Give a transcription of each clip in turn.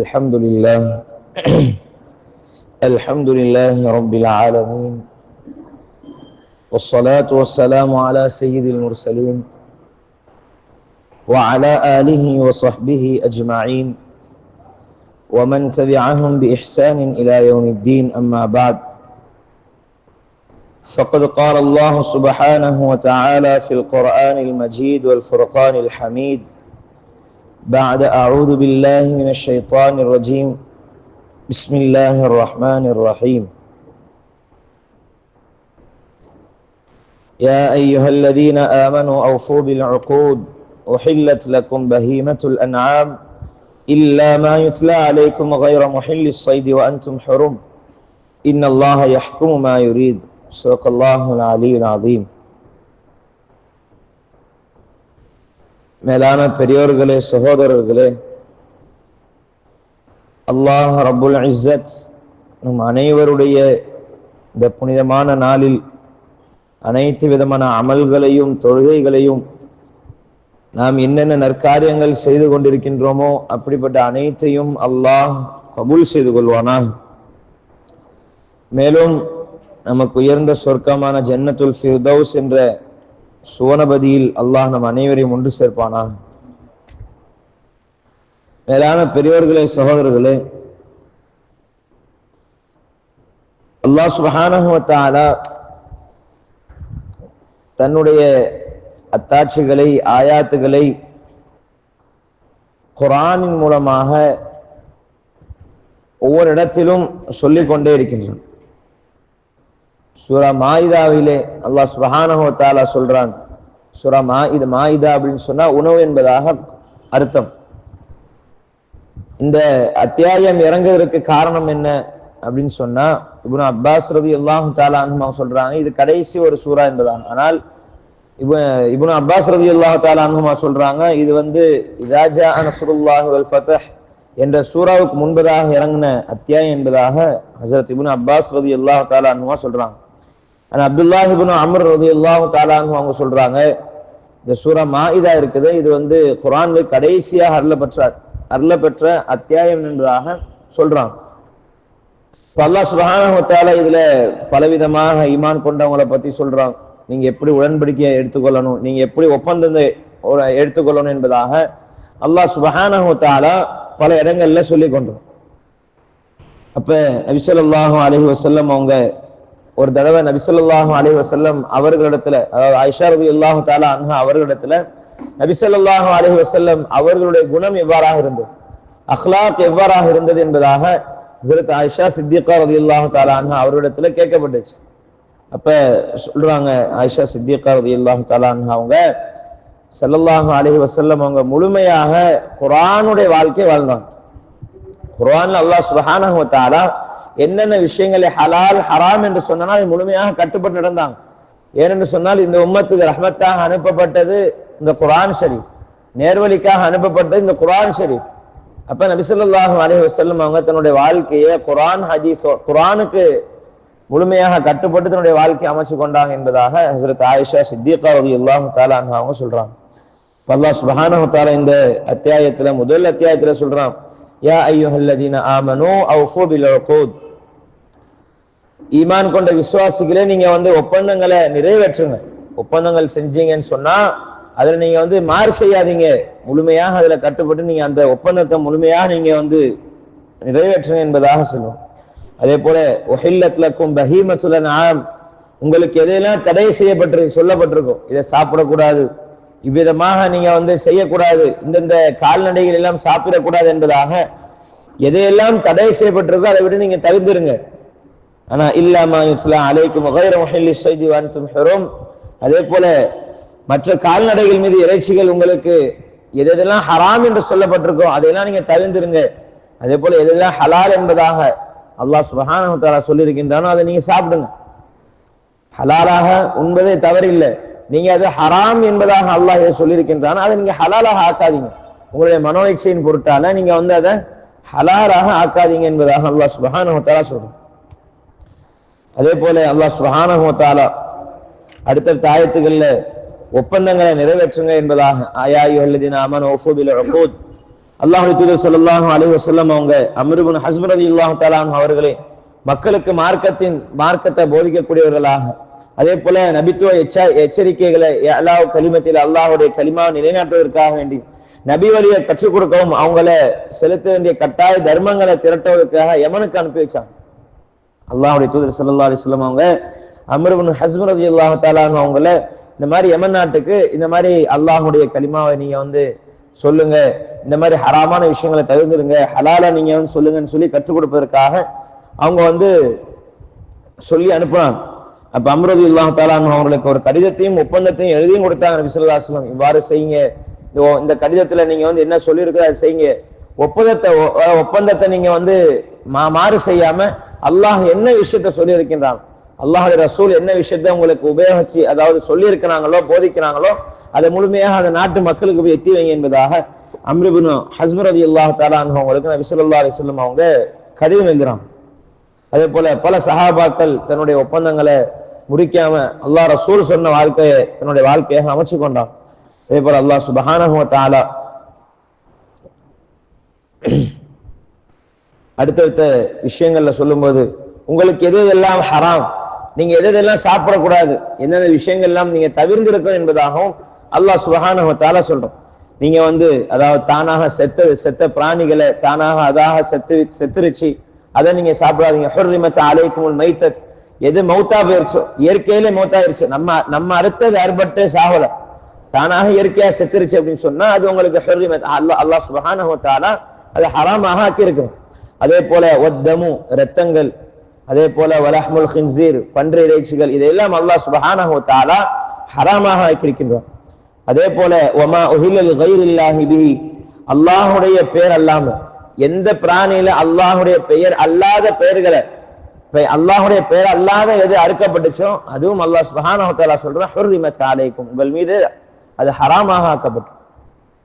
الحمد لله الحمد لله رب العالمين والصلاة والسلام على سيد المرسلين وعلى آله وصحبه أجمعين ومن تبعهم بإحسان إلى يوم الدين أما بعد فقد قال الله سبحانه وتعالى في القرآن المجيد والفرقان الحميد بعد أعوذ بالله من الشيطان الرجيم. بسم الله الرحمن الرحيم. يا أيها الذين آمنوا أوفوا بالعقود. أحلت لكم بهيمة الأنعام. إلا ما يتلى عليكم غير محل الصيد وأنتم حرم. إن الله يحكم ما يريد. صدق الله العلي العظيم. மேலான பெரியோர்களே சகோதரர்களே அல்லாஹ் ரபுல் இஸ்ஸத் நம் அனைவருடைய இந்த புனிதமான நாளில் அனைத்து விதமான அமல்களையும் தொழுகைகளையும் நாம் என்னென்ன நற்காரியங்கள் செய்து கொண்டிருக்கின்றோமோ அப்படிப்பட்ட அனைத்தையும் அல்லாஹ் கபூல் செய்து கொள்வானா மேலும் நமக்கு உயர்ந்த சொர்க்கமான ஜன்னத்துல் ஃபிர்தௌஸ் என்ற சுவனபதியில் அல்லாஹ் நம் அனைவரையும் ஒன்று சேர்ப்பானா? மேலான பெரியோர்களே சகோதரர்களே அல்லாஹ் சுபஹானஹுவத்தாலா தன்னுடைய அத்தாட்சிகளை ஆயாத்துகளை குரானின் மூலமாக ஒவ்வொரு இடத்திலும் சொல்லிக்கொண்டே இருக்கின்றான். சூரா அல்லா அல்லாஹ் தாலா சொல்றான். சூரா மா இது மாயிதா அப்படின்னு சொன்னா உணவு என்பதாக அர்த்தம். இந்த அத்தியாயம் இறங்குவதற்கு காரணம் என்ன அப்படின்னு சொன்னா இப்னு அப்பாஸ் ரதி அல்லாஹு தாலா அனுமா சொல்றாங்க இது கடைசி ஒரு சூறா என்பதாக ஆனால் இவ இப்னு அப்பாஸ் ரதி அல்லாஹு தாலா அனுமா சொல்றாங்க இது வந்து இதாஜா நசுருல்லாஹு அல் ஃபதஹ் என்ற சூறாவுக்கு முன்பதாக இறங்கின அத்தியாயம் என்பதாக ஹசரத் இபுன் அப்பாஸ் ரதி அல்லாஹு தாலா அனுமா சொல்றாங்க. ஆனால் அப்துல்லாஹிபின் அமர் ரதி அல்லாஹு தாலாங்க அவங்க சொல்றாங்க இந்த சூரா மாயிதா இருக்குது இது வந்து குரான்ல கடைசியாக அருளப்பெற்ற அருளப்பெற்ற அத்தியாயம் என்பதாக சொல்றாங்க. இப்போ அல்லாஹ் சுபஹானஹுத்தால இதுல பலவிதமாக ஈமான் கொண்டவங்களை பத்தி சொல்றாங்க. நீங்க எப்படி உடன்படிக்கையை எடுத்துக்கொள்ளணும் நீங்க எப்படி ஒப்பந்தத்தை எடுத்துக்கொள்ளணும் என்பதாக அல்லாஹ் சுபஹானத்தால பல இடங்கள்ல சொல்லி கொண்டோம் அப்ப நபிசல்லாஹும் அலஹி வசல்லம் அவங்க ஒரு தடவை நபிசல்லாஹு அலிவசல்லம் அவர்களிடத்துல அதாவது ஐஷா ரவி அல்லாஹு தாலா அன்ஹா அவர்களிடத்துல நபிசல்லாஹு அலி வசல்லம் அவர்களுடைய குணம் எவ்வாறாக இருந்தது? அஹ்லாக் எவ்வாறாக இருந்தது என்பதாக ஹசரத் ஆயிஷா சித்திகா ரதி அல்லாஹு தாலான்ஹா அவர்களிடத்துல கேட்கப்பட்டுச்சு. அப்ப சொல்றாங்க ஆயிஷா சித்திகா ரதி அல்லாஹு தாலான்ஹா அவங்க சல்லல்லாஹு அலஹி வசல்லம் அவங்க முழுமையாக குரானுடைய வாழ்க்கையை வாழ்ந்தாங்க. குரான் அல்லாஹ் சுபஹானஹு தாலா என்னென்ன விஷயங்களை ஹலால் ஹராம் என்று சொன்னால் அதை முழுமையாக கட்டுப்பட்டு நடந்தாங்க. ஏனென்று சொன்னால் இந்த உம்மத்துக்கு ரஹமத்தாக அனுப்பப்பட்டது இந்த குரான் ஷரீஃப். நேர்வழிக்காக அனுப்பப்பட்டது இந்த குரான் ஷரீஃப். அப்ப நபிசல்லாஹு அலி வசல்லம் அவங்க தன்னுடைய வாழ்க்கையை குரான் ஹஜீஸ் குரானுக்கு முழுமையாக கட்டுப்பட்டு தன்னுடைய வாழ்க்கையை அமைச்சு கொண்டாங்க என்பதாக ஹசரத் ஆயிஷா சித்திகா ரதி அல்லாஹு தாலா அவங்க சொல்றாங்க. அல்லா சுபஹானு தாலா இந்த அத்தியாயத்துல முதல் அத்தியாயத்துல சொல்றான் யா ஐயுஹல்லதீன ஆமனோ அவுஃபு பில் உகூத் ஈமான் கொண்ட விசுவாசிகளே நீங்க வந்து ஒப்பந்தங்களை நிறைவேற்றுங்க. ஒப்பந்தங்கள் செஞ்சீங்கன்னு சொன்னா அதுல நீங்க வந்து மாறு செய்யாதீங்க. முழுமையாக அதுல கட்டுப்பட்டு நீங்க அந்த ஒப்பந்தத்தை முழுமையாக நீங்க வந்து நிறைவேற்றுங்க என்பதாக சொல்லுவோம். அதே போல ஒஹில்லத்லக்கும் பஹீமத்துல நாம் உங்களுக்கு எதையெல்லாம் தடை செய்யப்பட்டிருக்கு சொல்லப்பட்டிருக்கும் இதை சாப்பிடக்கூடாது. இவ்விதமாக நீங்க வந்து செய்யக்கூடாது. இந்தந்த கால்நடைகள் எல்லாம் சாப்பிடக்கூடாது என்பதாக எதையெல்லாம் தடை செய்யப்பட்டிருக்கோ அதை விட நீங்க தகுந்திருங்க ஆனா இல்லாம அலைக்கும் செய்தி வான்தும் ஹெரோம். அதே போல மற்ற கால்நடைகள் மீது இறைச்சிகள் உங்களுக்கு எதெல்லாம் ஹராம் என்று சொல்லப்பட்டிருக்கோ அதையெல்லாம் நீங்க தவிர்ந்துருங்க அதே போல எதெல்லாம் ஹலால் என்பதாக அல்லாஹ் சுபஹானா சொல்லியிருக்கின்றானோ அதை நீங்க சாப்பிடுங்க. ஹலாலாக உண்பதே தவறில்லை. நீங்க அது ஹராம் என்பதாக அல்லாஹ் சொல்லியிருக்கின்றானோ. அதை நீங்க ஹலாலாக ஆக்காதீங்க. உங்களுடைய மனோ இச்சையின் பொருட்டால நீங்க வந்து அதை ஹலாலாக ஆக்காதீங்க என்பதாக அல்லாஹ் சுபஹானா சொல்றேன். அதே போல அல்லாஹ் சுபஹானா அடுத்தடுத்த ஆயத்துகள்ல ஒப்பந்தங்களை நிறைவேற்றுங்க என்பதாக. ஆயாயு அல்லதின் அமன் ஒஃபுபில் ஒஃபூத் அல்லாஹுடைய தூதர் ஸல்லல்லாஹு அலைஹி வஸல்லம் அவங்க அம்ருபின் ஹஸ்பர் அலி அல்லாஹு தலான் அவர்களே மக்களுக்கு மார்க்கத்தின் மார்க்கத்தை போதிக்கக்கூடியவர்களாக. அதே போல நபித்துவ எச்ச எச்சரிக்கைகளை அல்லாஹ் கலிமத்தில் அல்லாஹுடைய கலிமாவை நிலைநாட்டுவதற்காக வேண்டி நபி வழியை கற்றுக் கொடுக்கவும் அவங்கள செலுத்த வேண்டிய கட்டாய தர்மங்களை திரட்டுவதற்காக யமனுக்கு அனுப்பி வச்சாங்க. அல்லாஹுடைய தூதர் சல்லா அலிஸ்லாம் அவங்க அமர்வன் ஹஸ்பர் அலி அல்லாஹு அவங்கள இந்த மாதிரி யமன் நாட்டுக்கு இந்த மாதிரி அல்லாஹுடைய கலிமாவை நீங்க வந்து சொல்லுங்க இந்த மாதிரி ஹராமான விஷயங்களை தவிர்த்துருங்க ஹலால நீங்க வந்து சொல்லுங்கன்னு சொல்லி கற்றுக் கொடுப்பதற்காக அவங்க வந்து சொல்லி அனுப்புனாங்க அப்ப அம்ரது இல்லாஹ் தாலான் அவங்களுக்கு ஒரு கடிதத்தையும் ஒப்பந்தத்தையும் எழுதியும் கொடுத்தாங்க நபி இவ்வாறு செய்யுங்க. இந்த கடிதத்துல நீங்க வந்து என்ன சொல்லியிருக்கோ அதை செய்யுங்க. ஒப்பந்தத்தை ஒப்பந்தத்தை நீங்க வந்து மா- மாறு செய்யாம அல்லாஹ் என்ன விஷயத்த சொல்லி இருக்கின்றான் அல்லாஹுடைய ரசூல் என்ன விஷயத்த உங்களுக்கு உபயோகிச்சு அதாவது சொல்லி இருக்கிறாங்களோ போதிக்கிறாங்களோ அதை முழுமையாக அந்த நாட்டு மக்களுக்கு போய் எத்தி வைங்க என்பதாக அம்ரிபின் ஹஸ்மர் அலி அல்லாஹ் தாலான் அவங்களுக்கு நபி ஸல்லல்லாஹு அலைஹி அவங்க கடிதம் எழுதுறான். அதே போல பல சஹாபாக்கள் தன்னுடைய ஒப்பந்தங்களை முறிக்காம அல்லாஹ் ரசூல் சொன்ன வாழ்க்கையை தன்னுடைய வாழ்க்கையாக அமைச்சு கொண்டான். அதே போல அல்லாஹ் சுபஹானஹுவ தாலா அடுத்தடுத்த விஷயங்கள்ல சொல்லும்போது உங்களுக்கு எது எல்லாம் ஹராம்? நீங்க எதெல்லாம் சாப்பிடக்கூடாது? எந்தெந்த விஷயங்கள் எல்லாம் நீங்க தவிர்ந்திருக்கணும் என்பதாகவும் அல்லாஹ் சுபஹானஹு சொல்றோம். நீங்க வந்து அதாவது தானாக செத்த செத்த பிராணிகளை தானாக அதாக செத்து செத்துருச்சு. அதை நீங்க சாப்பிடாதீங்க. ஹுர்ரிமத் அலைக்குமுல் மைத்தத். எது மௌத்தா போயிருச்சோ? இயற்கையிலே மௌத்தாயிருச்சு நம்ம நம்ம அடுத்தது அறுபட்டு சாகல. தானாக இயற்கையா செத்துருச்சு அப்படின்னு சொன்னா அது உங்களுக்கு ஹுர்ரிமத் அல்லாஹ் அல்லா சுப்ஹானஹு அதை ஹராமாக ஆக்கி இருக்கிறோம் அதே போல ஒத்தமு ரத்தங்கள் அதே போல வலஹ்முல் ஹின்சீர் பன்றி இறைச்சிகள் இதெல்லாம் அல்லாஹ் சுப்ஹானஹு வ தஆலா ஹராமாக ஆக்கியிருக்கின்றான் அதே போல ஒமா உஹிலல் கைரில்லாஹி பிஹி அல்லாஹுடைய பெயர் அல்லாம எந்த பிராணியில அல்லாஹுடைய பெயர் அல்லாத பெயர்களை இப்ப அல்லாஹுடைய பெயர் அல்லாத எது அறுக்கப்பட்டுச்சோ அதுவும் அல்லாஹ் சுப்ஹானஹு வ தஆலா சொல்றான் ஹுர்ரிமத் அலைக்கும். உங்கள் மீது அது ஹராமாக ஆக்கப்பட்டு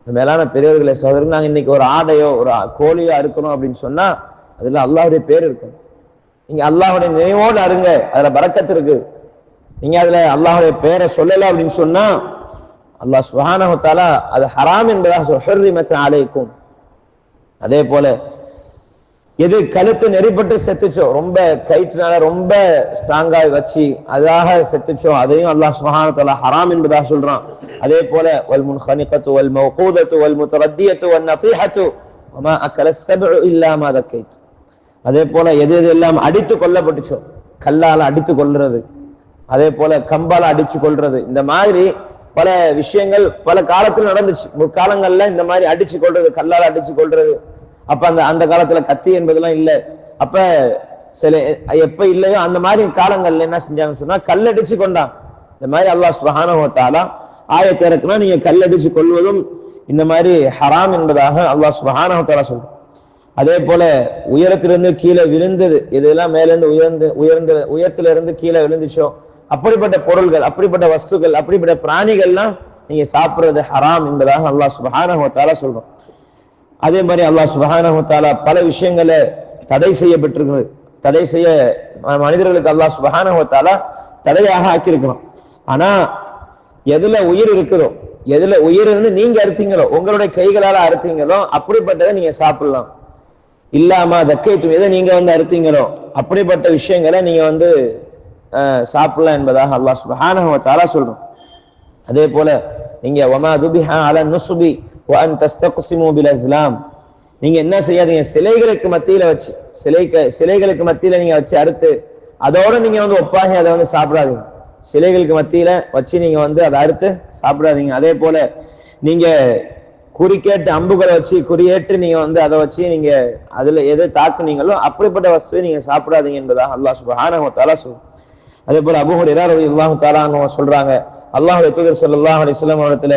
மேலான பெரியவர்களை சகோதரர்கள் நாங்கள் இன்னைக்கு ஒரு ஆடையோ ஒரு கோழியோ அறுக்கணும் அப்படின்னு சொன்னா அதுல அல்லாவுடைய பேர் இருக்கும். நீங்க அல்லாஹுடைய நினைவோடு அருங்க அதுல பறக்கத்து இருக்கு. நீங்க அதுல அல்லாஹ்வுடைய பேரை சொல்லல அப்படின்னு சொன்னா அல்லாஹ் சுப்ஹானஹு அது ஹராம் என்பதாக சொல் ஹுர்ரிமத் அலைக்கும். அதே போல எது கழுத்து நெறிப்பட்டு செத்துச்சோ ரொம்ப கயிற்றுனால ரொம்ப ஸ்ட்ராங்கா வச்சு அதாக செத்துச்சோ அதையும் அல்லாஹ் சுப்ஹானஹு ஹராம் என்பதாக சொல்றான். அதே போல வல் முன்ஹனிகத்து வல் மௌகூதத்து வல் முத்தரத்தியத்து வன் நத்தீஹத்து வமா அக்கல ஸப்உ இல்லா அதை கைத்து அதே போல எது எது எல்லாம் அடித்து கொல்லப்பட்டுச்சோ கல்லால அடித்து கொள்றது அதே போல கம்பால அடிச்சு கொள்றது இந்த மாதிரி பல விஷயங்கள் பல காலத்துல நடந்துச்சு. முற்காலங்கள்ல இந்த மாதிரி அடிச்சு கொள்றது கல்லால அடிச்சு கொள்றது அப்ப அந்த அந்த காலத்துல கத்தி என்பதெல்லாம் இல்லை. அப்ப சில எப்ப இல்லையோ அந்த மாதிரி காலங்கள்ல என்ன செஞ்சாங்கன்னு சொன்னா கல்லடிச்சு கொண்டான். இந்த மாதிரி அல்லாஹ் சுப்ஹானஹு ஆயத்தை இறக்குனா நீங்க கல்லடிச்சு கொள்வதும் இந்த மாதிரி ஹராம் என்பதாக அல்லாஹ் சுப்ஹானஹு சொல்றான். அதே போல உயரத்திலிருந்து கீழே விழுந்தது இதெல்லாம் மேலிருந்து உயர்ந்து உயர்ந்த உயரத்துல இருந்து கீழே விழுந்துச்சோ அப்படிப்பட்ட பொருள்கள் அப்படிப்பட்ட வஸ்துக்கள் அப்படிப்பட்ட பிராணிகள்லாம் நீங்க சாப்பிடுறது ஹராம் என்பதாக அல்லாஹ் சுப்ஹானஹு சொல்றோம் அதே மாதிரி அல்லாஹ் சுப்ஹானஹு பல விஷயங்களை தடை செய்யப்பட்டிருக்கிறது. தடை செய்ய ம- மனிதர்களுக்கு அல்லாஹ் சுப்ஹானஹு தடையாக ஆக்கியிருக்கிறோம் ஆனா எதுல உயிர் இருக்குதோ எதுல உயிர் இருந்து நீங்க அறுத்தீங்களோ உங்களுடைய கைகளால அறுத்தீங்களோ அப்படிப்பட்டதை நீங்க சாப்பிடலாம். இல்லாம தக்கைத்தும் எதை நீங்க வந்து அறுத்தீங்களோ அப்படிப்பட்ட விஷயங்களை நீங்க வந்து சாப்பிடலாம் என்பதாக அல்லாஹ் சுப்ஹானஹு சொல்றோம் அதே போல நீங்க வமா துபிஹா அல நுசுபி வ அன் தஸ்தக்ஸிமு அஸ்லாம் நீங்க என்ன செய்யாதீங்க? சிலைகளுக்கு மத்தியில வச்சு சிலைக்கு சிலைகளுக்கு மத்தியில நீங்க வச்சு அறுத்து அதோட நீங்க வந்து ஒப்பாகி அதை வந்து சாப்பிடாதீங்க. சிலைகளுக்கு மத்தியில வச்சு நீங்க வந்து அதை அறுத்து சாப்பிடாதீங்க. அதே போல நீங்க குறிக்கேட்டு அம்புகளை வச்சு குறியேற்று நீங்க வந்து அதை வச்சு நீங்க அதுல எதை தாக்குனீங்களோ அப்படிப்பட்ட வஸ்துவை நீங்க சாப்பிடாதீங்க என்பதாக அல்லாஹ் சுப்ஹானஹு வ தஆலா சொல்றான் அதே போல அபூ ஹுரைரா ரலியல்லாஹு தஆலா சொல்றாங்க. அல்லாஹ்வுடைய தூதர் ஸல்லல்லாஹு அலைஹி வஸல்லம் அவரிடத்துல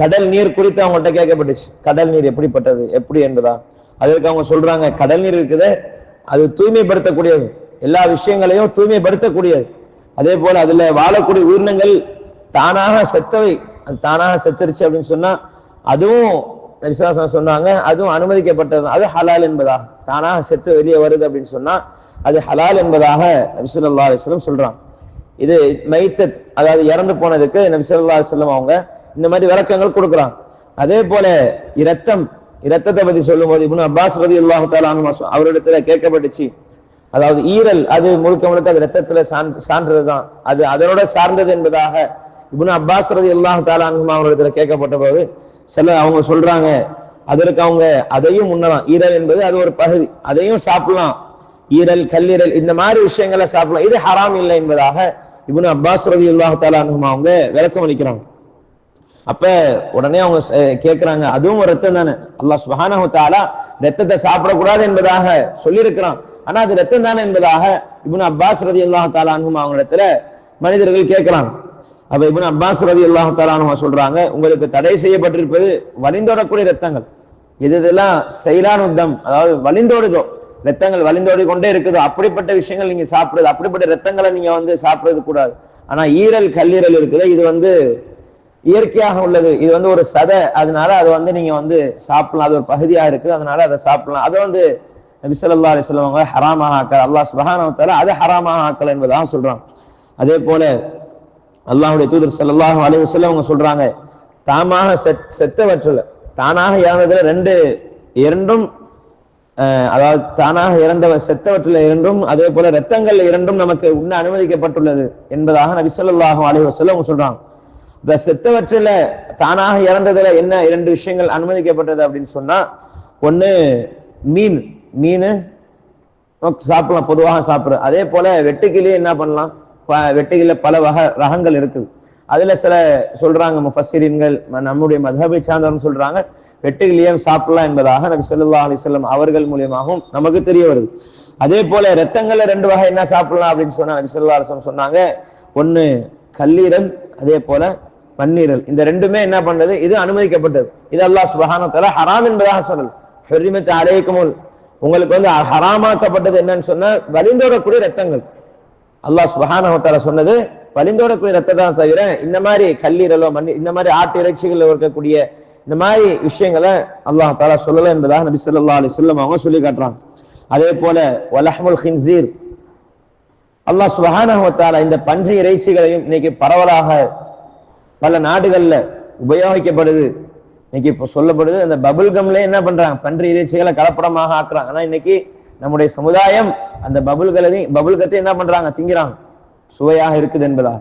கடல் நீர் குறித்து அவங்கள்ட்ட கேட்கப்பட்டுச்சு. கடல் நீர் எப்படிப்பட்டது? எப்படி என்பதா? அதற்கு அவங்க சொல்றாங்க கடல் நீர் இருக்குது அது தூய்மைப்படுத்தக்கூடியது. எல்லா விஷயங்களையும் தூய்மைப்படுத்தக்கூடியது. அதே போல அதுல வாழக்கூடிய உயிரினங்கள் தானாக செத்தவை. அது தானாக செத்துருச்சு அப்படின்னு சொன்னா அதுவும் விசுவாசம் சொன்னாங்க அதுவும் அனுமதிக்கப்பட்டது. அது ஹலால் என்பதாக தானாக செத்து வெளியே வருது அப்படின்னு சொன்னா அது ஹலால் என்பதாக நபிசுல்லா அலிஸ்லம் சொல்றான். இது மைத்தத் அதாவது இறந்து போனதுக்கு நபிசுல்லா அலிஸ்லம் அவங்க இந்த மாதிரி விளக்கங்கள் கொடுக்குறான். அதே போல இரத்தம் இரத்தத்தை பத்தி சொல்லும்போது இப்னு அப்பாஸ் ரதி அல்லாஹு தாலா அவரிடத்துல கேட்கப்பட்டுச்சு. அதாவது ஈரல் அது முழுக்க முழுக்க அது ரத்தத்துல சான்றது சான்றதுதான். அது அதனோட சார்ந்தது என்பதாக இப்னு அப்பாஸ் ரதி அல்லாஹு தாலா அவரிடத்துல கேட்கப்பட்ட போது சில அவங்க சொல்றாங்க அதற்கு அவங்க அதையும் உண்ணலாம். ஈரல் என்பது அது ஒரு பகுதி. அதையும் சாப்பிடலாம். ஈரல் கல்லீரல் இந்த மாதிரி விஷயங்களை சாப்பிடலாம். இது ஹராம் இல்லை என்பதாக இப்னு அப்பாஸ் ரதி அல்லாஹு தாலா அவங்க விளக்கம் அளிக்கிறாங்க அப்ப உடனே அவங்க கேட்கிறாங்க அதுவும் ஒரு ரத்தம் தானே. அல்லாஹ் சுபஹானஹு தஆலா ரத்தத்தை சாப்பிடக்கூடாது என்பதாக சொல்லியிருக்கிறான். ஆனா அது ரத்தம் தானே என்பதாக இப்னு அப்பாஸ் ரதி அல்லாஹ் தாலா அவங்க இடத்துல மனிதர்கள் கேட்கிறாங்க அப்ப இப்னு அப்பாஸ் ரதி அல்லாஹ் தாலா சொல்றாங்க உங்களுக்கு தடை செய்யப்பட்டிருப்பது வலிந்தோடக்கூடிய ரத்தங்கள். இது இதெல்லாம் செயலான உத்தம் அதாவது வலிந்தோடுதோ ரத்தங்கள் வலிந்தோடி கொண்டே இருக்குதோ அப்படிப்பட்ட விஷயங்கள் நீங்க சாப்பிடுறது அப்படிப்பட்ட ரத்தங்களை நீங்க வந்து சாப்பிடுறது கூடாது. ஆனா ஈரல் கல்லீரல் இருக்குது இது வந்து இயற்கையாக உள்ளது. இது வந்து ஒரு சதை. அதனால அதை வந்து நீங்க வந்து சாப்பிடலாம். அது ஒரு பகுதியா இருக்கு அதனால அதை சாப்பிடலாம். அதை வந்து நபி அலி சொல்லுவாங்க ஹராமாக ஆக்கல். அல்லாஹ் சுப்ஹானஹு அதை ஹராமாக ஆக்கல் என்பதாக சொல்றாங்க. அதே போல அல்லாஹ்வுடைய தூதர் ஸல்லல்லாஹு அலைஹி வஸல்லம் அவங்க சொல்றாங்க தாமாக செத் செத்தவற்றில் தானாக இறந்ததுல ரெண்டு இரண்டும் அதாவது தானாக இறந்தவர் செத்தவற்றில் இரண்டும் அதே போல ரத்தங்கள் இரண்டும் நமக்கு உண்ண அனுமதிக்கப்பட்டுள்ளது என்பதாக நபி ஸல்லல்லாஹு அலைஹி வஸல்லம் அவங்க சொல்றாங்க. இந்த செத்தவற்றில தானாக இறந்ததுல என்ன இரண்டு விஷயங்கள் அனுமதிக்கப்பட்டது அப்படின்னு சொன்னா ஒண்ணு மீன் மீன் சாப்பிடலாம் பொதுவாக சாப்பிடுறது அதே போல வெட்டுக்கிளியே என்ன பண்ணலாம்? ப- பல வகை ரகங்கள் இருக்குது. அதுல சில சொல்றாங்க முஃபசிரீன்கள் நம்முடைய மதபை சார்ந்தவர்கள் சொல்றாங்க வெட்டுக்கிளியும் சாப்பிடலாம் என்பதாக நபி சொல்லா அலிசல்லம் அவர்கள் மூலியமாகவும் நமக்கு தெரிய வருது. அதே போல ரத்தங்கள்ல ரெண்டு வகை என்ன சாப்பிடலாம் அப்படின்னு சொன்னா நபி சொல்லா அலைஹி சொன்னாங்க. ஒன்னு கல்லீரல் அதே போல பன்னீரல். இந்த ரெண்டுமே என்ன பண்றது? இது அனுமதிக்கப்பட்டது. இது அல்லாஹ் சுப்ஹானஹு ஹராம் என்பதாக சொல்லல் ஹெரிமத்தை அலைக்குமுல் உங்களுக்கு வந்து ஹராமாக்கப்பட்டது என்னன்னு சொன்னா வலிந்தோடக்கூடிய ரத்தங்கள் அல்லாஹ் சுபஹானத்தால சொன்னது வலிந்தோடக்கூடிய ரத்தம் தான் தவிர இந்த மாதிரி கல்லீரலோ மண்ணி இந்த மாதிரி ஆட்டு இறைச்சிகள் இருக்கக்கூடிய இந்த மாதிரி விஷயங்களை அல்லாஹ் தாலா சொல்லல என்பதாக நபி சொல்லா அலி சொல்லம் அவங்க சொல்லி காட்டுறாங்க. அதே போல வலஹ்முல் ஹின்சீர் அல்லாஹ் சுப்ஹானஹு இந்த பன்றி இறைச்சிகளையும் இன்னைக்கு பரவலாக பல நாடுகள்ல உபயோகிக்கப்படுது. இன்னைக்கு இப்போ சொல்லப்படுது அந்த பபுள் கம்ல என்ன பண்றாங்க? பன்றி இறைச்சிகளை கலப்படமாக ஆக்குறாங்க. ஆனா இன்னைக்கு நம்முடைய சமுதாயம் அந்த பபுள்களையும் பபுள்கத்தை என்ன பண்றாங்க? திங்கிறாங்க. சுவையாக இருக்குது என்பதா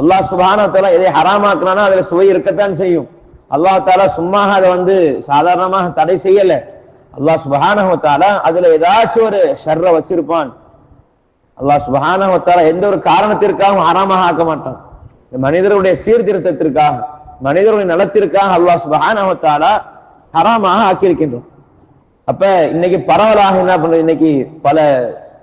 அல்லாஹ் சுபானத்தால எதை ஹராமாக்குறானோ அதுல சுவை இருக்கத்தான் செய்யும். அல்லாஹ் தாலா சும்மா அதை வந்து சாதாரணமாக தடை செய்யல. அல்லாஹ் சுபஹானஹு அதுல ஏதாச்சும் ஒரு ஷர்ரை வச்சிருப்பான். அல்லாஹ் சுபஹானஹு எந்த ஒரு காரணத்திற்காகவும் ஹராமாக ஆக்க மாட்டான். மனிதருடைய சீர்திருத்தத்திற்காக மனிதருடைய நலத்திற்காக அல்லாஹ் சுபஹானஹு ஹராமாக ஆக்கியிருக்கின்றோம். அப்ப இன்னைக்கு பரவலாக என்ன பண்றது இன்னைக்கு பல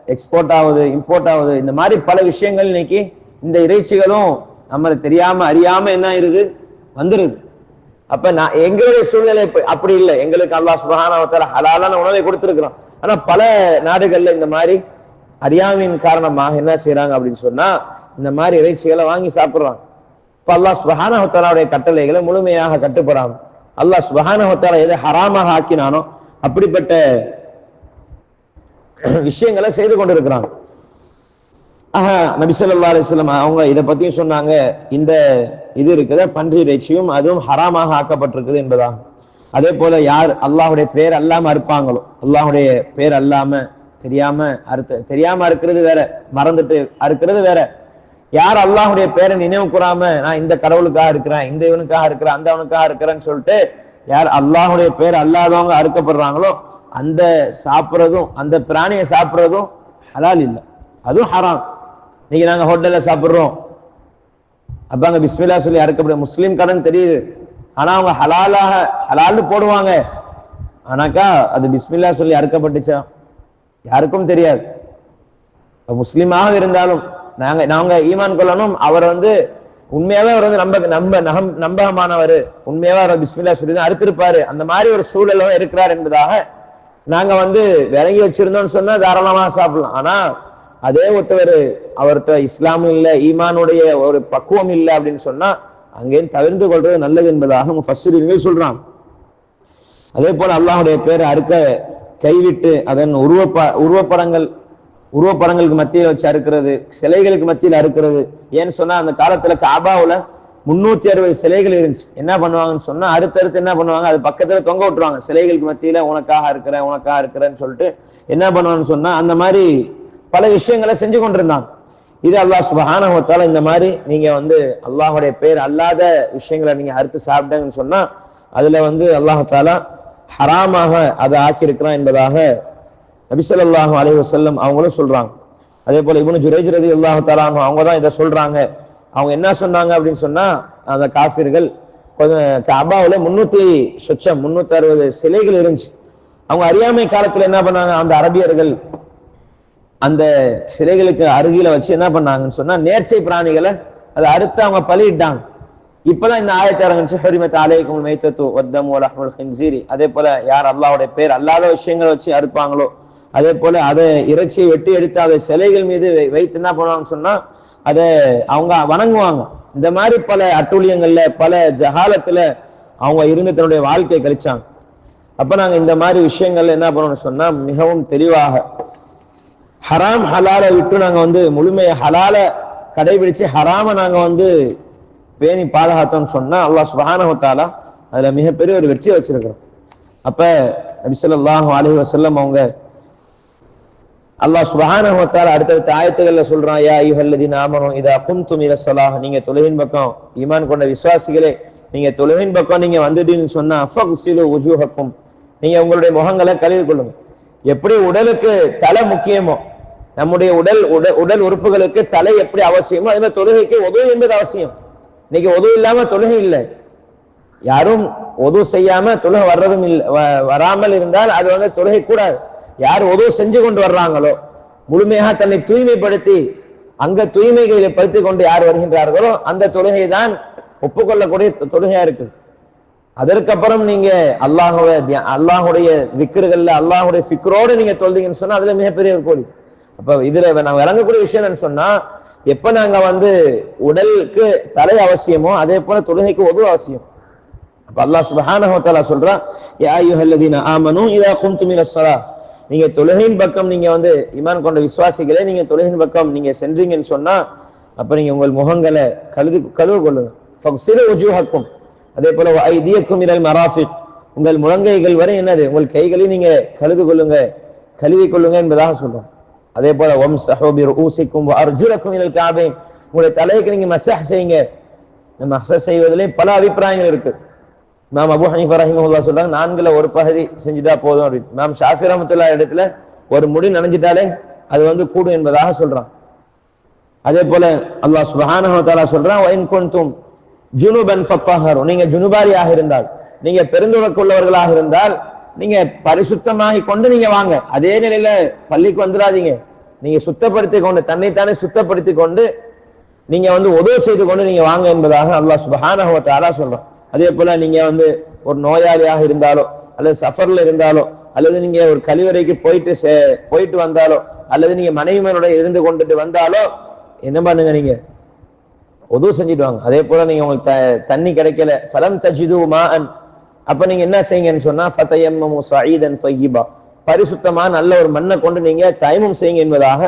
எக்ஸ்போர்ட் ஆகுது இம்போர்ட் ஆகுது இந்த மாதிரி பல விஷயங்கள் இன்னைக்கு இந்த இறைச்சிகளும் நம்மளை தெரியாம அறியாம என்ன இருக்கு வந்துருது. அப்ப நான் எங்களுடைய சூழ்நிலை இப்ப- அப்படி இல்லை. எங்களுக்கு அல்லாஹ் சுபஹானஹு ஹலாலான உணவை கொடுத்திருக்கிறோம். ஆனா பல நாடுகள்ல இந்த மாதிரி அறியாமையின் காரணமாக என்ன செய்யறாங்க அப்படின்னு சொன்னா இந்த மாதிரி இறைச்சிகளை வாங்கி சாப்பிடுறாங்க இப்ப அல்லாஹ் சுபஹானஹு வ கட்டளைகளை முழுமையாக கட்டுப்படாம அல்லாஹ் சுபஹானஹு வ எதை ஹராமாக ஆக்கினானோ அப்படிப்பட்ட விஷயங்களை செய்து கொண்டிருக்கிறாங்க ஆஹா நபிசல்லா அலிஸ்லாம் அவங்க இதை பத்தியும் சொன்னாங்க. இந்த இது இருக்குத பன்றி இறைச்சியும் அதுவும் ஹராமாக ஆக்கப்பட்டிருக்குது என்பதாக அதே போல யார் அல்லாஹ்வுடைய பேர் அல்லாம அறுப்பாங்களோ அல்லாஹுடைய பேர் அல்லாம தெரியாம அறுத்த தெரியாம அறுக்கிறது வேற மறந்துட்டு அறுக்கிறது வேற யார் அல்லாஹுடைய பேரை நினைவு கூறாம நான் இந்த கடவுளுக்காக இருக்கிறேன் இந்த இவனுக்காக இருக்கிறேன் அந்த அவனுக்காக இருக்கிறேன்னு சொல்லிட்டு யார் அல்லாஹுடைய பேர் அல்லாதவங்க அறுக்கப்படுறாங்களோ அந்த சாப்பிட்றதும் அந்த பிராணியை சாப்பிட்றதும் ஹலால் இல்லை. அதுவும் ஹராம். இன்னைக்கு நாங்கள் ஹோட்டலில் சாப்பிட்றோம். அப்போ அங்கே பிஸ்மில்லா சொல்லி அறுக்கப்படும் முஸ்லீம் கடன் தெரியுது. ஆனால் அவங்க ஹலாலாக ஹலால்னு போடுவாங்க. ஆனாக்கா அது பிஸ்மில்லா சொல்லி அறுக்கப்பட்டுச்சா? யாருக்கும் தெரியாது. முஸ்லீமாக இருந்தாலும் நாங்க நாங்க ஈமான் கொள்ளணும். அவர் வந்து உண்மையாவே அவர் வந்து நம்ப நம்ப நகம் நம்பகமானவர். உண்மையாவே அவர் பிஸ்மில்லா சொல்லி தான் அறுத்திருப்பாரு. அந்த மாதிரி ஒரு சூழலும் இருக்கிறார் என்பதாக நாங்க வந்து விளங்கி வச்சிருந்தோம்னு சொன்னா தாராளமாக சாப்பிடலாம். ஆனா அதே ஒருத்தவர் அவர்கிட்ட இஸ்லாமும் இல்லை ஈமானுடைய ஒரு பக்குவம் இல்லை அப்படின்னு சொன்னா அங்கேயும் தவிர்த்து கொள்றது நல்லது என்பதாக ஃபஸ்ட் சொல்றான் அதே போல அல்லாஹுடைய பேரை அறுக்க கைவிட்டு அதன் உருவப்ப உருவப்படங்கள் உருவப்படங்களுக்கு மத்தியில் வச்சு அறுக்கிறது சிலைகளுக்கு மத்தியில் அறுக்கிறது. ஏன்னு சொன்னா அந்த காலத்துல காபாவுல முன்னூத்தி அறுபது சிலைகள் இருந்துச்சு. என்ன பண்ணுவாங்கன்னு சொன்னா அடுத்தடுத்து என்ன பண்ணுவாங்க? அது பக்கத்துல தொங்க விட்டுருவாங்க. சிலைகளுக்கு மத்தியில உனக்காக இருக்கிறேன் உனக்காக இருக்கிறேன்னு சொல்லிட்டு என்ன பண்ணுவாங்கன்னு சொன்னா அந்த மாதிரி பல விஷயங்களை செஞ்சு கொண்டிருந்தாங்க இது அல்லாஹ் சுபஹானஹுவத்தால இந்த மாதிரி நீங்க வந்து அல்லாஹுடைய பேர் அல்லாத விஷயங்களை நீங்க அறுத்து சாப்பிட்டேங்கன்னு சொன்னா அதுல வந்து அல்லாஹாலா ஹராமாக அதை ஆக்கியிருக்கிறான் என்பதாக நபிசல்லாஹு அலைய வசல்லம் அவங்களும் சொல்றாங்க. அதே போல இவனு ஜுரேஜ் ரதி அல்லாஹு தாலானு அவங்க தான் இதை சொல்றாங்க. அவங்க என்ன சொன்னாங்க அப்படின்னு சொன்னா அந்த காஃபிர்கள் கொஞ்சம் அபாவில் முன்னூத்தி சொச்சம் முன்னூத்தி அறுபது சிலைகள் இருந்துச்சு. அவங்க அறியாமை காலத்துல என்ன பண்ணாங்க? அந்த அரபியர்கள் அந்த சிலைகளுக்கு அருகில வச்சு என்ன பண்ணாங்கன்னு சொன்னா நேர்ச்சை பிராணிகளை அதை அறுத்து அவங்க பலியிட்டாங்க. இப்பதான் இந்த ஆயத்தை இறங்குச்சு ஹரிமத் ஆலயக்கும் மைத்தத்து வத்தம் அஹ்மல் ஹின்சீரி. அதே போல யார் அல்லாவுடைய பேர் அல்லாத விஷயங்களை வச்சு அறுப்பாங்களோ அதே போல அதை இறைச்சியை வெட்டி எடுத்து அதை சிலைகள் மீது வை- வைத்து என்ன பண்ணுவாங்கன்னு சொன்னா அதை அவங்க வணங்குவாங்க. இந்த மாதிரி பல அட்டூழியங்கள்ல பல ஜகாலத்துல அவங்க இருந்து தன்னுடைய வாழ்க்கையை கழிச்சாங்க. அப்ப நாங்க இந்த மாதிரி விஷயங்கள்ல என்ன பண்ணணும்னு சொன்னா மிகவும் தெளிவாக ஹராம் ஹலாலை விட்டு நாங்க வந்து முழுமையை ஹலால கடைபிடிச்சு ஹராம நாங்க வந்து பேணி பாதுகாத்தோம்னு சொன்னா அல்லாஹ் சுப்ஹானஹு அதுல மிகப்பெரிய ஒரு வெற்றி வச்சிருக்கிறோம். அப்ப நபி ஸல்லல்லாஹு வசல்லம் அவங்க அல்லாஹ் சுப்ஹானஹு அடுத்தடுத்த ஆயத்துகள்ல சொல்றான் யா அய்யுஹல்லதீன ஆமனு இதா குந்தும் இத ஸலாஹ் நீங்க தொழுகின் பக்கம் ஈமான் கொண்ட விசுவாசிகளே நீங்க தொழுகின் பக்கம் நீங்க வந்துட்டீங்கன்னு சொன்னா ஃபக்ஸிலு உஜூஹக்கும். நீங்க உங்களுடைய முகங்களை கழுவி கொள்ளுங்க. எப்படி உடலுக்கு தலை முக்கியமோ நம்முடைய உடல் உடல் உடல் உறுப்புகளுக்கு தலை எப்படி அவசியமோ அதே மாதிரி தொழுகைக்கு உதவு என்பது அவசியம். இன்னைக்கு உதவு இல்லாம தொழுகை இல்லை. யாரும் உதவு செய்யாம தொழுகை வர்றதும் இல்லை வ- வராமல் இருந்தால் அது வந்து தொழுகை கூடாது. யார் உதவு செஞ்சு கொண்டு வர்றாங்களோ முழுமையாக தன்னை தூய்மைப்படுத்தி அங்க தூய்மைகளை படுத்தி கொண்டு யார் வருகின்றார்களோ அந்த தொழுகை தான் ஒப்புக்கொள்ளக்கூடிய தொழுகையா இருக்குது. அதற்கப்புறம் நீங்க அல்லாஹுடைய அல்லாஹுடைய விக்கிர்கள்ல அல்லாஹுடைய ஃபிக்ரோட நீங்க தொழுதீங்கன்னு சொன்னா அதுல மிகப்பெரிய ஒரு கோடி. அப்ப இதுல நாங்க விளங்கக்கூடிய விஷயம் என்னன்னு சொன்னா எப்ப நாங்க வந்து உடலுக்கு தலை அவசியமோ அதே போல தொழுகைக்கு உதவு அவசியம். அப்ப அல்லாஹ் சுப்ஹானஹு வ தஆலா சொல்றான் யா அய்யுஹல்லதீன ஆமனூ இதா கும்தும் இலஸ் நீங்க தொழுகையின் பக்கம் நீங்க வந்து இமான் கொண்ட விசுவாசிகளே நீங்க தொழுகையின் பக்கம் நீங்க சென்றீங்கன்னு சொன்னா அப்ப நீங்க உங்கள் முகங்களை கழுது கழுவு கொள்ளுங்க. சிறு உஜூஹக்கும். அதே போல ஐதியக்கும் இரல் மராஃபிக். உங்கள் முழங்கைகள் வரை என்னது? உங்கள் கைகளை நீங்க கழுது கொள்ளுங்க கழுவி கொள்ளுங்க என்பதாக சொல்றோம். அதே போல ஒம் சஹோபிர் ஊசிக்கும் அர்ஜுனக்கும் இனல் காபேன். உங்களுடைய தலைக்கு நீங்க மசாஜ் செய்யுங்க. இந்த மசஹ் செய்வதிலே பல அபிப்பிராயங்கள் இருக்குது மேம் அபு ஹனீஃபா ரஹிமஹுல்லா சொல்றாங்க நான்குல ஒரு பகுதி செஞ்சுட்டா போதும் அப்படின்னு மேம் ஷாஃபி ரஹமத்துல்லா இடத்துல ஒரு முடி நனைஞ்சிட்டாலே அது வந்து கூடும் என்பதாக சொல்றான். அதே போல அல்லாஹ் சுப்ஹானஹு சொல்றான் ஒயின் கொண்டும் ஜுனுபன் ஃபத்தஹரு நீங்க ஜுனுபாரியாக இருந்தால் நீங்க பெருந்துணக்குள்ளவர்களாக இருந்தால் நீங்க பரிசுத்தமாகி கொண்டு நீங்க வாங்க. அதே நிலையில பள்ளிக்கு வந்துடாதீங்க. நீங்க சுத்தப்படுத்தி கொண்டு தன்னைத்தானே சுத்தப்படுத்தி கொண்டு நீங்க வந்து உதவி செய்து கொண்டு நீங்க வாங்க என்பதாக அல்லாஹ் சுப்ஹானஹு சொல்றான். அதே போல நீங்க வந்து ஒரு நோயாளியாக இருந்தாலோ அல்லது சஃபர்ல இருந்தாலோ அல்லது நீங்க ஒரு கழிவறைக்கு போயிட்டு சே- போயிட்டு வந்தாலோ அல்லது நீங்க மனைவிமனோட இருந்து கொண்டுட்டு வந்தாலோ என்ன பண்ணுங்க நீங்க? உதவு செஞ்சுட்டு வாங்க அதே போல நீங்க உங்களுக்கு த- தண்ணி கிடைக்கல ஃபலம் தஜிது மாஅன். அப்ப நீங்க என்ன செய்யுங்கன்னு சொன்னா ஃபதயம்மமு சஈதன் தொய்யிபா பரிசுத்தமா நல்ல ஒரு மண்ணை கொண்டு நீங்க தயமம் செய்யுங்க என்பதாக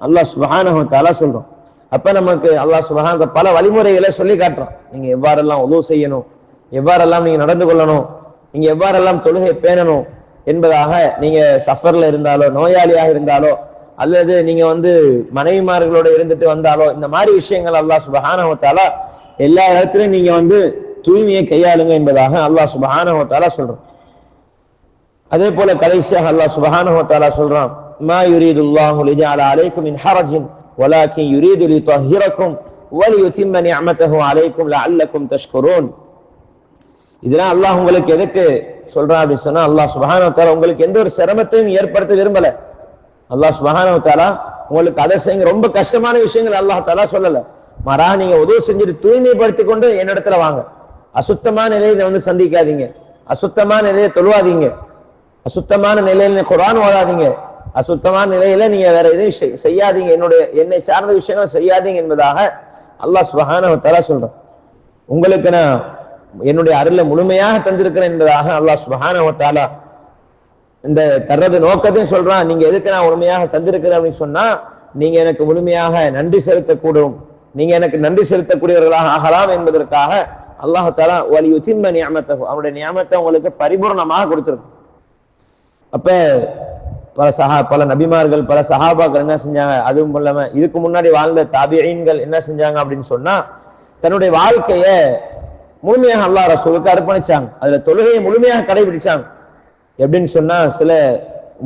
அல்லாஹ் சுப்ஹானஹு வ சொல்றோம் அப்ப நமக்கு அல்லாஹ் சுப்ஹானஹு பல வழிமுறைகளை சொல்லி காட்டுறோம் நீங்க எவ்வாறெல்லாம் உதவு செய்யணும் எவ்வாறெல்லாம் நீங்க நடந்து கொள்ளணும்? நீங்க எவ்வாறெல்லாம் தொழுகை பேணணும்? என்பதாக நீங்க சஃபர்ல இருந்தாலோ நோயாளியாக இருந்தாலோ அல்லது நீங்க வந்து மனைவிமார்களோட இருந்துட்டு வந்தாலோ இந்த மாதிரி விஷயங்கள் அல்லாஹ் சுபஹானவத்தாலா எல்லா இடத்துலையும் நீங்க வந்து தூய்மையை கையாளுங்க என்பதாக அல்லாஹ் சுபஹானவத்தாலா வ சொல்றான். அதே போல கடைசியாக அல்லாஹ் சுபஹானவத்தாலா சொல்றான் மா யுரீதுல்லாஹு லிஜஅல அலைக்கும் மின் ஹரஜின் வலாக்கின் யுரீது லியுطهிரக்கும் வலியுத்திம்ம நிஅமத்தஹு அலைக்கும் லஅல்லக்கும் தஷ்குரூன். இதெல்லாம் அல்லாஹ் உங்களுக்கு எதுக்கு சொல்றான் அப்படின்னு சொன்னா அல்லாஹ் சுப்ஹானஹு உங்களுக்கு எந்த ஒரு சிரமத்தையும் ஏற்படுத்த விரும்பல. அல்லாஹ் சுப்ஹானஹு உங்களுக்கு அதை செய்யுங்க ரொம்ப கஷ்டமான விஷயங்கள் அல்லாஹ் தாலா சொல்லல. மாறா நீங்க உதவி செஞ்சுட்டு தூய்மைப்படுத்தி கொண்டு என்னிடத்துல வாங்க. அசுத்தமான நிலையில வந்து சந்திக்காதீங்க. அசுத்தமான நிலையை தொழுவாதீங்க. அசுத்தமான நிலையில குரான் ஓடாதீங்க அசுத்தமான நிலையில நீங்க வேற எதுவும் செய்- செய்யாதீங்க. என்னுடைய என்னை சார்ந்த விஷயங்களை செய்யாதீங்க என்பதாக அல்லாஹ் சுப்ஹானஹு வ உங்களுக்கு நான் என்னுடைய அருளை முழுமையாக தந்திருக்கிறேன் என்பதாக அல்லாஹ் சுப்ஹானஹு இந்த தர்றது நோக்கத்தையும் சொல்றான். நீங்க எதுக்கு நான் முழுமையாக தந்திருக்கிறேன் அப்படின்னு சொன்னா நீங்க எனக்கு முழுமையாக நன்றி செலுத்தக்கூடும். நீங்க எனக்கு நன்றி செலுத்தக்கூடியவர்களாக ஆகலாம் என்பதற்காக அல்லாஹ் தாலா வலி உத்திம்ம அவருடைய நியமத்தை உங்களுக்கு பரிபூர்ணமாக கொடுத்துருக்கு. அப்ப பல சஹா பல நபிமார்கள் பல சஹாபாக்கள் என்ன செஞ்சாங்க? அதுவும் இல்லாம இதுக்கு முன்னாடி வாழ்ந்த தாபியன்கள் என்ன செஞ்சாங்க அப்படின்னு சொன்னா தன்னுடைய வாழ்க்கைய முழுமையாக அல்லாஹ் ரசூலுக்கு அர்ப்பணிச்சாங்க. அதுல தொழுகையை முழுமையாக கடைபிடிச்சாங்க. எப்படின்னு சொன்னா சில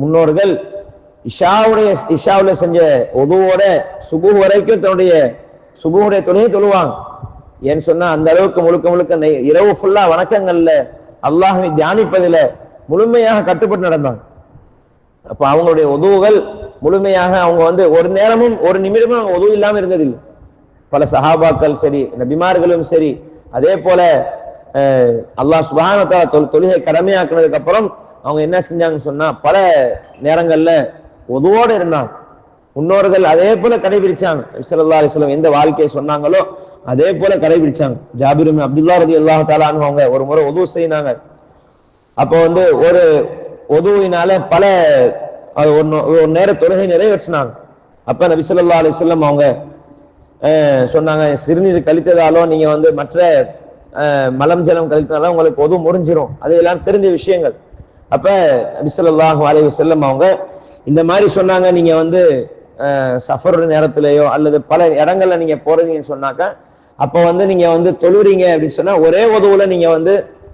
முன்னோர்கள் இஷாவுடைய இஷாவுல செஞ்ச உதவோட சுகு வரைக்கும் தன்னுடைய சுபுவுடைய தொழுகை தொழுவாங்க. ஏன்னு சொன்னா அந்த அளவுக்கு முழுக்க முழுக்க இரவு ஃபுல்லா வணக்கங்கள்ல அல்லாஹை தியானிப்பதில முழுமையாக கட்டுப்பட்டு நடந்தாங்க. அப்ப அவங்களுடைய உதவுகள் முழுமையாக அவங்க வந்து ஒரு நேரமும் ஒரு நிமிடமும் அவங்க உதவு இல்லாம இருந்ததில்லை. பல சஹாபாக்கள் சரி நபிமார்களும் சரி அதே போல அல்லாஹ் சுபானத்தால தொல் தொழுகை கடமையாக்குனதுக்கு அப்புறம் அவங்க என்ன செஞ்சாங்கன்னு சொன்னா பல நேரங்கள்ல உதவோடு இருந்தாங்க. முன்னோர்கள் அதே போல கடைபிடிச்சாங்க. ஸல்லல்லாஹு அலிஸ்லாம் எந்த வாழ்க்கையை சொன்னாங்களோ அதே போல கடைபிடிச்சாங்க. ஜாபிரும் அப்துல்லா ரதி அல்லாஹ் தாலான்னு அவங்க ஒரு முறை உதவு செய்யினாங்க அப்போ வந்து ஒரு உதவினால பல அது ஒரு ஒரு நேர தொழுகை நிறைவேற்றினாங்க. அப்ப நபிசல்லா ஸல்லல்லாஹு அவங்க சொன்னாங்க சிறுநீர் கழித்ததாலோ நீங்க வந்து மற்ற மலம் ஜலம் கழித்ததாலும் உங்களுக்கு பொது முறிஞ்சிரும். அது எல்லாம் தெரிஞ்ச விஷயங்கள். அப்ப அபிசல்லாஹ் ஸல்லல்லாஹு செல்லம் அவங்க இந்த மாதிரி சொன்னாங்க நீங்க வந்து சஃபர் நேரத்திலேயோ அல்லது பல இடங்கள்ல நீங்க போறீங்கன்னு சொன்னாக்க அப்ப வந்து நீங்க வந்து தொழுறீங்க அப்படின்னு சொன்னா ஒரே உதவுல நீங்க வந்து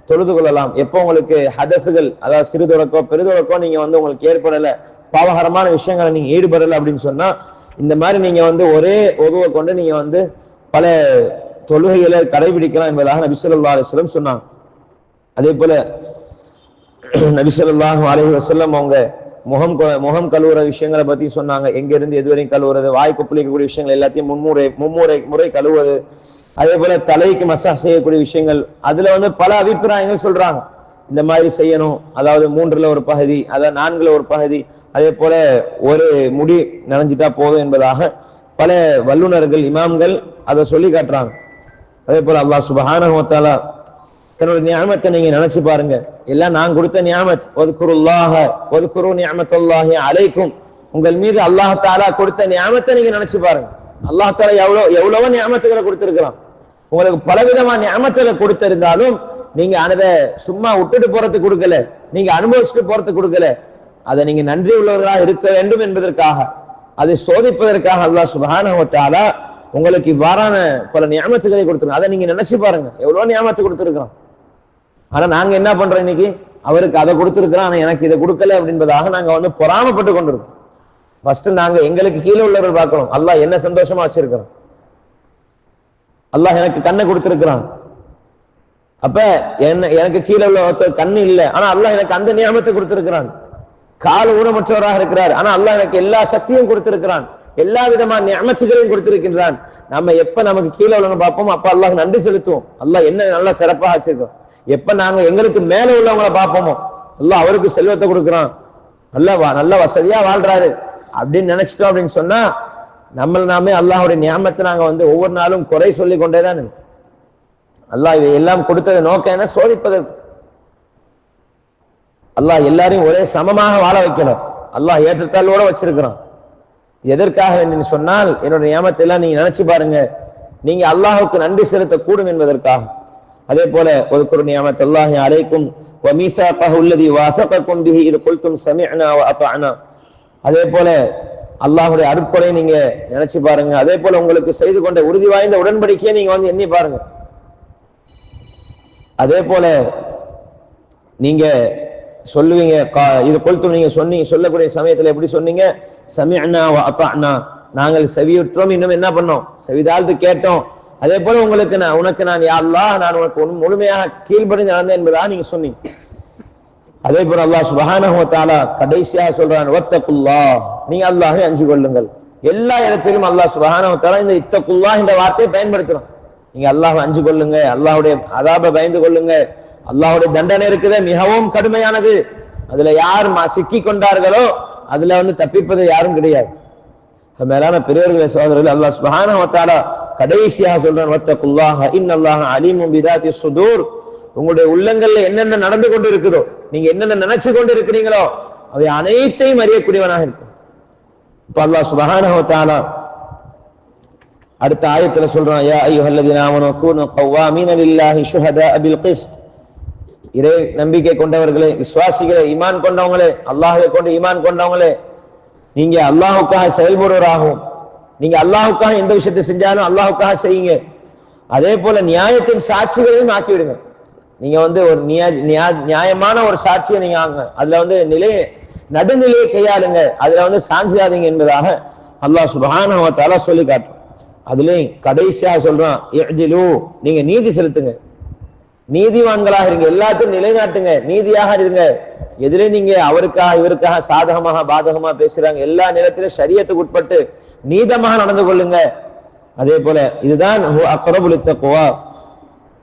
தொழுது கொள்ளலாம். எப்போ உங்களுக்கு ஹதசுகள் அதாவது சிறு தொடக்கோ பெருதொடக்கோ நீங்க வந்து உங்களுக்கு ஏற்படலை பாவகரமான விஷயங்களை நீங்க ஈடுபடலை அப்படின்னு சொன்னா இந்த மாதிரி நீங்க வந்து ஒரே உதவை கொண்டு நீங்க வந்து பல தொழுகைகளை கடைபிடிக்கலாம் என்பதாக நபிசல்லா அலிஸ்லம் சொன்னாங்க. அதே போல நபி அலஹி வசல்லம் அவங்க முகம் முகம் கழுவுற விஷயங்களை பத்தி சொன்னாங்க. எங்க இருந்து எதுவரையும் கழுவுறது வாய் கொப்பளிக்கக்கூடிய விஷயங்கள் எல்லாத்தையும் முன்முறை மும்முறை முறை கழுவுவது அதே போல தலைக்கு மசாஜ் செய்யக்கூடிய விஷயங்கள் அதுல வந்து பல அபிப்பிராயங்கள் சொல்றாங்க. இந்த மாதிரி செய்யணும் அதாவது மூன்றுல ஒரு பகுதி அதாவது நான்குல ஒரு பகுதி அதே போல ஒரு முடி நனைஞ்சிட்டா போதும் என்பதாக பல வல்லுனர்கள் இமாம்கள் அதை சொல்லி காட்டுறாங்க. அதே போல அல்லாஹ் சுபஹானஹு தன்னோட நியாமத்தை நீங்க நினைச்சு பாருங்க. எல்லாம் நான் கொடுத்த நியாமத் ஒதுக்குருல்லாக ஒதுக்குரு நியாமத்துல்லாஹி அலைக்கும். உங்கள் மீது அல்லாஹ் தாலா கொடுத்த நியாமத்தை நீங்க நினைச்சு பாருங்க. அல்லாஹ் தாலா எவ்வளோ எவ்வளவோ நியாமத்துகளை கொடுத்திருக்கிறான். உங்களுக்கு பலவிதமான நியாமத்துகளை கொடுத்திருந்தாலும் நீங்க அதை சும்மா விட்டுட்டு போறதுக்கு கொடுக்கல. நீங்க அனுபவிச்சுட்டு போறதுக்கு கொடுக்கல. அதை நீங்க நன்றி உள்ளவர்களாக இருக்க வேண்டும் என்பதற்காக அதை சோதிப்பதற்காக அல்லாஹ் சுப்ஹானஹு உங்களுக்கு இவ்வாறான பல நியமத்துகளை கொடுத்துருங்க அதை நீங்க நினைச்சு பாருங்க. எவ்வளவு நியமத்தை கொடுத்துருக்கோம் ஆனா நாங்க என்ன பண்றோம் இன்னைக்கு? அவருக்கு அதை கொடுத்துருக்கிறோம் ஆனா எனக்கு இதை கொடுக்கல அப்படின்பதாக நாங்க வந்து பொறாமப்பட்டு கொண்டிருக்கோம். ஃபர்ஸ்ட் நாங்க எங்களுக்கு கீழே உள்ளவர்கள் பார்க்கணும். அல்லாஹ் என்ன சந்தோஷமா வச்சிருக்கிறோம் அல்லாஹ் எனக்கு கண்ணை கொடுத்திருக்கிறான். அப்ப என்ன எனக்கு கீழே உள்ள ஒருத்தர் கண்ணு இல்லை. ஆனா அல்லாஹ் எனக்கு அந்த நியமத்தை கொடுத்திருக்கிறான். கால ஊனமற்றவராக இருக்கிறார். ஆனா அல்லாஹ் எனக்கு எல்லா சக்தியும் கொடுத்திருக்கிறான். எல்லா விதமான நியமத்துகளையும் கொடுத்திருக்கின்றான். நம்ம எப்ப நமக்கு கீழே உள்ளவங்க பார்ப்போம் அப்ப அல்லாஹ் நன்றி செலுத்துவோம். அல்லாஹ் என்ன நல்லா சிறப்பாக வச்சிருக்கோம். எப்ப நாங்க எங்களுக்கு மேல உள்ளவங்களை பார்ப்போமோ அல்லாஹ் அவருக்கு செல்வத்தை கொடுக்குறான். நல்ல நல்ல வசதியா வாழ்றாரு. அப்படின்னு நினைச்சிட்டோம் அப்படின்னு சொன்னா நம்மள நாமே அல்லாஹுடைய நியமத்தை நாங்க வந்து ஒவ்வொரு நாளும் குறை சொல்லி கொண்டேதான் அல்லாஹ் இதை எல்லாம் கொடுத்தது நோக்கம் என்ன? சோதிப்பதற்கு. அல்லாஹ் எல்லாரையும் ஒரே சமமாக வாழ வைக்கணும். அல்லாஹ் ஏற்றத்தாழ்வோட வச்சிருக்கிறான். எதற்காக என்று சொன்னால் என்னோட நியமத்தெல்லாம் நீங்க நினைச்சு பாருங்க. நீங்க அல்லாஹுக்கு நன்றி செலுத்த கூடும் என்பதற்காக. அதே போல ஒரு குரு நியமத் அல்லாஹி அலைக்கும் வமீசாக்காக உள்ளதி வாசக்கும் பிஹி இது கொல்தும் சமிஅனா அத்தானா அதே போல அல்லாஹுடைய அருட்கொலை நீங்க நினைச்சு பாருங்க. அதே போல உங்களுக்கு செய்து கொண்ட உறுதி வாய்ந்த உடன்படிக்கையை நீங்க வந்து எண்ணி பாருங்க. அதே போல நீங்க சொல்லுவீங்க. கா- இது கொளுத்து நீங்க சொன்னீங்க சொல்லக்கூடிய சமயத்துல எப்படி சொன்னீங்க? அண்ணா அத்தானா. நாங்கள் செவியுற்றோம் இன்னும் என்ன பண்ணோம்? செவிதாழ்த்து கேட்டோம். அதே போல உங்களுக்கு நான் உனக்கு நான் யாருலா நான் உனக்கு முழுமையாக கீழ்ப்படிந்து நடந்தேன் என்பதா நீங்க சொன்னீங்க. அதே போல அல்லாஹ் சுப்ஹானஹு கடைசியா சொல்றான் ஒத்தக்குல்லா நீங்க அல்லாஹ் அஞ்சு கொள்ளுங்கள். எல்லா இடத்திலும் அல்லாஹ் சுப்ஹானஹு இந்த இத்தக்குல்லா இந்த வார்த்தையை பயன்படுத்துறோம் நீங்க அல்லாஹ் அஞ்சு கொள்ளுங்க அல்லாஹுடைய அதாப பயந்து கொள்ளுங்க. அல்லாவுடைய தண்டனை இருக்குது மிகவும் கடுமையானது. அதுல யார் சிக்கி கொண்டார்களோ அதுல வந்து தப்பிப்பது யாரும் கிடையாது. மேலான பெரியவர்களை சகோதரர்கள் அல்லாஹ் சுபஹான வ கடைசியாக சொல்றான் வத்தகுல்லாஹ இன்னல்லாஹ அலீமும் பிதாத்தி சுதூர் உங்களுடைய உள்ளங்கள்ல என்னென்ன நடந்து கொண்டு இருக்குதோ நீங்க என்னென்ன நினைச்சு கொண்டு இருக்கிறீங்களோ அவை அனைத்தையும் அறியக்கூடியவனாக இருக்கும் இப்ப அல்லாஹ் சுபஹான வத்தாலா அடுத்த ஆயத்துல சொல்றான் யா ஐயுஹல்லதீன நாமனோ கூனோ கவ்வாமீன லில்லாஹி ஷுஹதா அபில் கிஸ்ட் இறை நம்பிக்கை கொண்டவர்களே விசுவாசிகளே ஈமான் கொண்டவங்களே அல்லாஹை கொண்டு ஈமான் கொண்டவங்களே நீங்க அல்லாஹுக்காக செயல்படுவராகவும் நீங்க அல்லாஹுக்காக எந்த விஷயத்தை செஞ்சாலும் அல்லாஹுக்காக செய்யுங்க. அதே போல நியாயத்தின் சாட்சிகளையும் ஆக்கிவிடுங்க. நீங்க வந்து ஒரு நியா- நியா- நியாயமான ஒரு சாட்சியை நீங்க ஆங்க அதுல வந்து நிலை நடுநிலையை கையாளுங்க. அதுல வந்து சாஞ்சிடாதீங்க என்பதாக அல்லாஹ் சுப்ஹானஹு சொல்லி காட்டும். அதுலயும் கடைசியா சொல்றான் நீங்க நீதி செலுத்துங்க. நீதிவான்களாக இருங்க. எல்லாத்தையும் நிலைநாட்டுங்க. நீதியாக இருங்க. எதிலே நீங்க அவருக்காக இவருக்காக சாதகமாக பாதகமா பேசுறாங்க. எல்லா நேரத்திலும் சரியத்துக்கு உட்பட்டு நீதமாக நடந்து கொள்ளுங்க. அதே போல இதுதான் அக்கரபுலி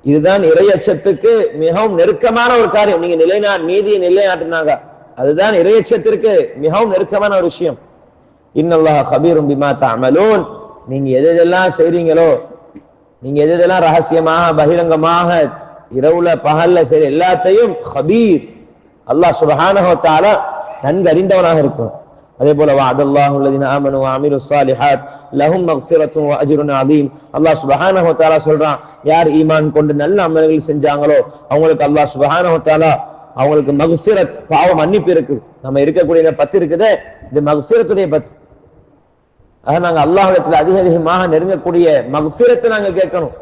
இதுதான் இறையச்சத்துக்கு மிகவும் நெருக்கமான ஒரு காரியம். நீங்க நிலைநா நீதியை நிலைநாட்டினாங்க. அதுதான் இறையச்சத்திற்கு மிகவும் நெருக்கமான ஒரு விஷயம். இன்னல்லாஹ் ஹபீரும் பிமா தஅமலூன். நீங்க எது எதெல்லாம் செய்றீங்களோ நீங்க எது எதெல்லாம் ரகசியமாக பகிரங்கமாக இரவுல பகல்ல சரி எல்லாத்தையும் ஹபீர் அல்லாஹ் சுப்ஹானஹு நன்கு அறிந்தவனாக இருக்கும் அதே போல வஅதல்லாஹு அல்லதீன ஆமனு வ அமிலு லஹும் மக்ஃபிரத்தும் அஜ்ருன் அதீம் அல்லாஹ் சுப்ஹானஹு தஆலா சொல்றான் யார் ஈமான் கொண்டு நல்ல அமல்கள் செஞ்சாங்களோ அவங்களுக்கு அல்லாஹ் சுப்ஹானஹு தஆலா அவங்களுக்கு மக்ஃபிரத் பாவ மன்னிப்பு இருக்கு. நம்ம இருக்கக்கூடிய பத்து இருக்குதே இது மக்ஃபிரத்துடைய பத்து. ஆக நாங்க அல்லாஹ்விடத்தில் அதிக அதிகமாக நெருங்கக்கூடிய மக்ஃபிரத்தை நாங்க கேட்கணும்.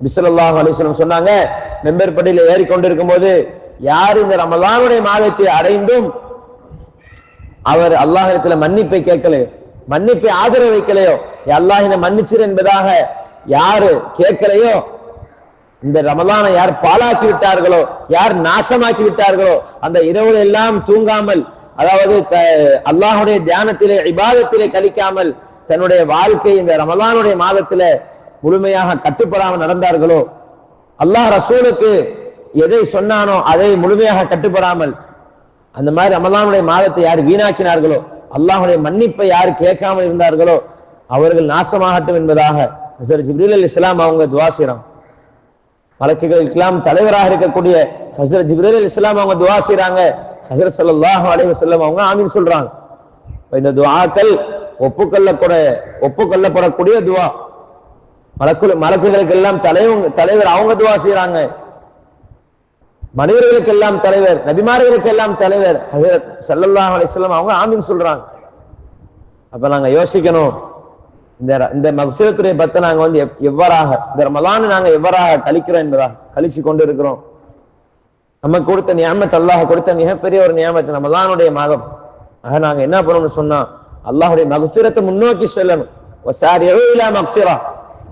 பிசல்லாஹ் அலிஸ்லம் சொன்னாங்க மெம்பர் படியில ஏறிக்கொண்டிருக்கும் போது யார் இந்த ரமலானுடைய மாதத்தை அடைந்தும் அவர் அல்லாஹிடத்துல மன்னிப்பை கேட்கலையோ மன்னிப்பை ஆதரவு வைக்கலையோ அல்லாஹ் என்னை மன்னிச்சிரு என்பதாக யாரு கேட்கலையோ இந்த ரமலானை யார் பாழாக்கி விட்டார்களோ யார் நாசமாக்கி விட்டார்களோ அந்த இரவு எல்லாம் தூங்காமல் அதாவது த- தியானத்திலே இபாதத்திலே கழிக்காமல் தன்னுடைய வாழ்க்கை இந்த ரமலானுடைய மாதத்திலே முழுமையாக கட்டுப்படாமல் நடந்தார்களோ? அல்லாஹ் ரசூலுக்கு எதை சொன்னானோ அதை முழுமையாக கட்டுப்படாமல் அந்த மாதிரி ரமலானுடைய மாதத்தை யார் வீணாக்கினார்களோ? அல்லாஹுடைய மன்னிப்பை யார் கேட்காமல் இருந்தார்களோ? அவர்கள் நாசமாகட்டும் என்பதாக ஹசரத் ஜிப்ரீல் அலி இஸ்லாம் அவங்க துவா செய்றாங்க. மலக்குகளுக்கெல்லாம் தலைவராக இருக்கக்கூடிய ஹசரத் ஜிப்ரீல் அலி இஸ்லாம் அவங்க துவா செய்கிறாங்க ஹசரத் சல்லாஹ் அலைஹி வஸல்லம் அவங்க ஆமீன் சொல்றாங்க. இந்த துவாக்கள் ஒப்புக்கொள்ளக்கூட ஒப்புக்கொள்ளப்படக்கூடிய துவா. மலக்குழு மலக்குகளுக்கு எல்லாம் தலைவர் தலைவர் அவங்க துவா செய்யறாங்க மனிதர்களுக்கு எல்லாம் தலைவர் நபிமார்களுக்கு எல்லாம் தலைவர் ஹஜரத் ஸல்லல்லாஹு அலைஹி அவங்க ஆமின்னு சொல்றாங்க. அப்ப நாங்க யோசிக்கணும். இந்த இந்த மக்ஃபிரத்துடைய பத்தை நாங்க வந்து எவ்வாறாக இந்த ரமலான் நாங்க எவ்வாறாக கழிக்கிறோம் என்பதாக கழிச்சு கொண்டு இருக்கிறோம் நமக்கு கொடுத்த நியமத்தை அல்லாஹ் கொடுத்த மிகப்பெரிய ஒரு நியமத்தை ரமலானுடைய மாதம். ஆக நாங்க என்ன பண்ணணும்னு சொன்னா அல்லாஹுடைய மகசூரத்தை முன்னோக்கி சொல்லணும். வசாரிஉ இலா மக்ஃபிரா.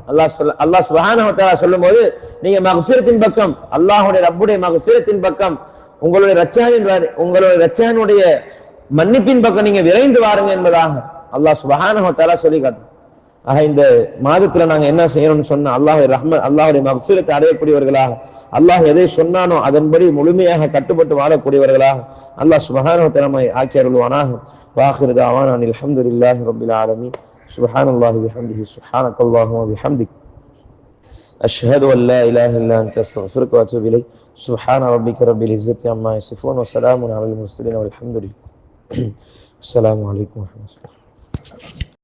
அல்லாஹ் சொல்ல அல்லாஹ் சுப்ஹானஹு சொல்லும் போது சொல்லும்போது நீங்க மக்ஃபிரத்தின் பக்கம் அல்லாஹ்வுடைய ரப்புடைய மக்ஃபிரத்தின் பக்கம் உங்களுடைய ரச்சானின் உங்களுடைய ரச்சானுடைய மன்னிப்பின் பக்கம் நீங்க விரைந்து வாருங்க என்பதாக அல்லாஹ் சுப்ஹானஹு வ சொல்லி காட்டும். ஆக இந்த மாதத்துல நாங்க என்ன செய்யணும்னு சொன்னா அல்லாஹ் ரஹ்ம அல்லாஹுடைய மக்ஃபிரத்தை அடையக்கூடியவர்களாக அல்லாஹ் எதை சொன்னானோ அதன்படி முழுமையாக கட்டுப்பட்டு வாழக்கூடியவர்களாக அல்லாஹ் சுப்ஹானஹு வ தஆலா ஆக்கி அருள்வானாக வாஹிரு தாவானா அல்ஹம்துலில்லாஹி سبحان الله بحمده سبحانك اللهم وبحمدك أشهد أن لا إله إلا أنت أستغفرك وأتوب إليك. سبحان ربك رب العزة عما يصفون وسلام على المرسلين والحمد لله. السلام عليكم ورحمة الله.